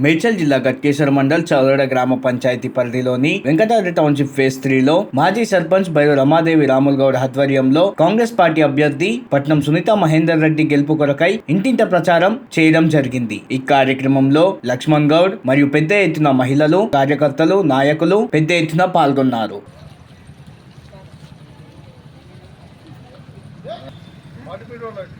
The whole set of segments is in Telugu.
మేడ్చల్ జిల్లా గట్కేశ్వర మండల్ చౌరడ గ్రామ పంచాయతీ పరిధిలోని వెంకటాద్రి టౌన్షిప్ ఫేజ్ త్రీలో మాజీ సర్పంచ్ బైరు రమాదేవి రాముల్ గౌడ్ ఆధ్వర్యంలో కాంగ్రెస్ పార్టీ అభ్యర్థి పట్నం సునీత మహేందర్ రెడ్డి గెలుపు కొరకై ఇంటింట ప్రచారం చేయడం జరిగింది ఈ కార్యక్రమంలో లక్ష్మణ్ గౌడ్ మరియు పెద్ద ఎత్తున మహిళలు కార్యకర్తలు నాయకులు పెద్ద ఎత్తున పాల్గొన్నారు What do we do like?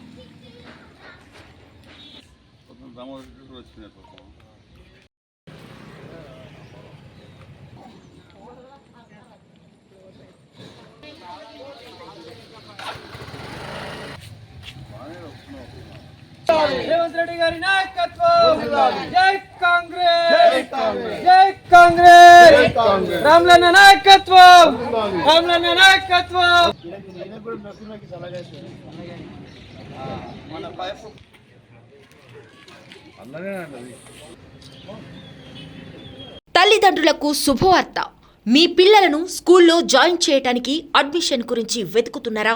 గారి నాయకత్వం రేవంత్ రెడ్డి గారి నాయకత్వం. జై కాంగ్రెస్. జై కాంగ్రెస్. రామ్లన్న నాయకత్వం. రామ్లన్న నాయకత్వం. తల్లిదండ్రులకు శుభవార్త. మీ పిల్లలను స్కూల్లో జాయిన్ చేయటానికి అడ్మిషన్ గురించి వెతుకుతున్నారా?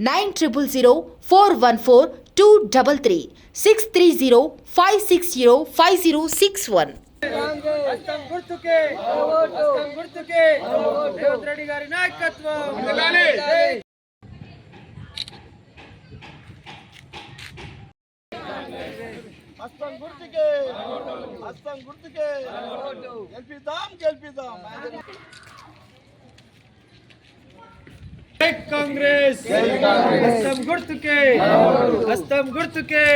nine triple zero four one four two double three six three zero five six zero five zero six one హస్తం గుర్తుకే హస్తం గుర్తుకే రేవంత్ రెడ్డి గారి నాయకత్వం జై హస్తం గుర్తుకే హస్తం గుర్తుకే గెలిపిద్దాం గెలిపిద్దాం జై కాంగ్రెస్. హస్తం గుర్తుకే. హస్తం గుర్తుకే.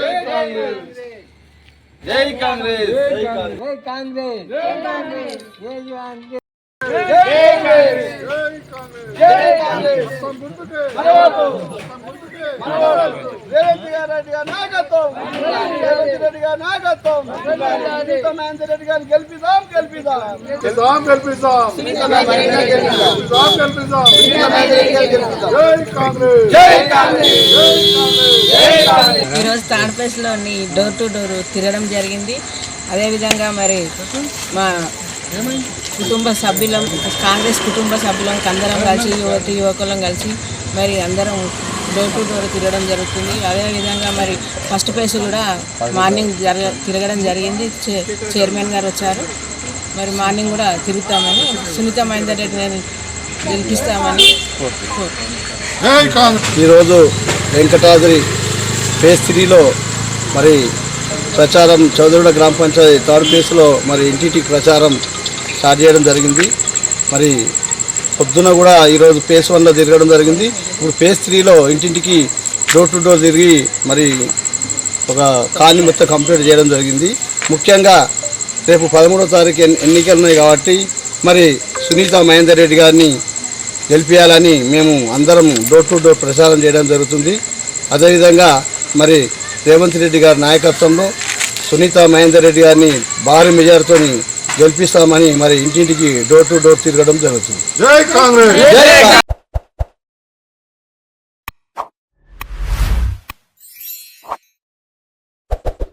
జై కాంగ్రెస్. జై కాంగ్రెస్. జై కాంగ్రెస్. జై కాంగ్రెస్. హస్తం రేవంత్ రెడ్డి గారి నాయకత్వం రేవంత్ రెడ్డి గారి నాయకత్వం రెడ్డి గారిని గెలిపిద్దాం గెలిపిద్దాం గెలిపిద్దాం గెలిపిద్దాం గెలిపిద్దాం ఈరోజు తాడపేసలోని డోర్ టు డోర్ తిరగడం జరిగింది. అదేవిధంగా మరి మా కుటుంబ సభ్యులం కాంగ్రెస్ కుటుంబ సభ్యులం అందరం కలిసి యువతి యువకులం కలిసి మరి అందరం డోర్ టు డోర్ తిరగడం జరుగుతుంది. అదేవిధంగా మరి ఫస్ట్ ప్లేస్ కూడా మార్నింగ్ జరగ తిరగడం జరిగింది. చే- చైర్మన్ గారు వచ్చారు. మరి మార్నింగ్ కూడా తిరుగుతామని సునీత మహేందర్ రెడ్డిని గెలిపిస్తామని ఈరోజు వెంకటాద్రి ఫేజ్ త్రీలో మరి ప్రచారం చౌదరుడ గ్రామ పంచాయతీ థర్డ్ ఫేజ్లో మరి ఇంటింటికి ప్రచారం స్టార్ట్ చేయడం జరిగింది. మరి పొద్దున కూడా ఈరోజు ఫేస్ వన్లో తిరగడం జరిగింది. ఇప్పుడు ఫేస్ త్రీలో ఇంటింటికి డోర్ టు డోర్ తిరిగి మరి ఒక కాలనీ మొత్తం కంప్లీట్ చేయడం జరిగింది. ముఖ్యంగా రేపు పదమూడో తారీఖు ఎన్ని- ఎన్నికలు ఉన్నాయి కాబట్టి మరి సునీత మహేందర్ రెడ్డి గారిని గెలిపించాలని మేము అందరం డోర్ టు డోర్ ప్రచారం చేయడం జరుగుతుంది. అదేవిధంగా మరి రేవంత్ రెడ్డి గారి నాయకత్వంలో సునీత మహేందర్ రెడ్డి గారిని భారీ మెజార్తోని గెలిపిస్తామని మరి ఇంటింటికి డోర్ టు డోర్ తిరగడం జరుగుతుంది. జై కాంగ్రెస్!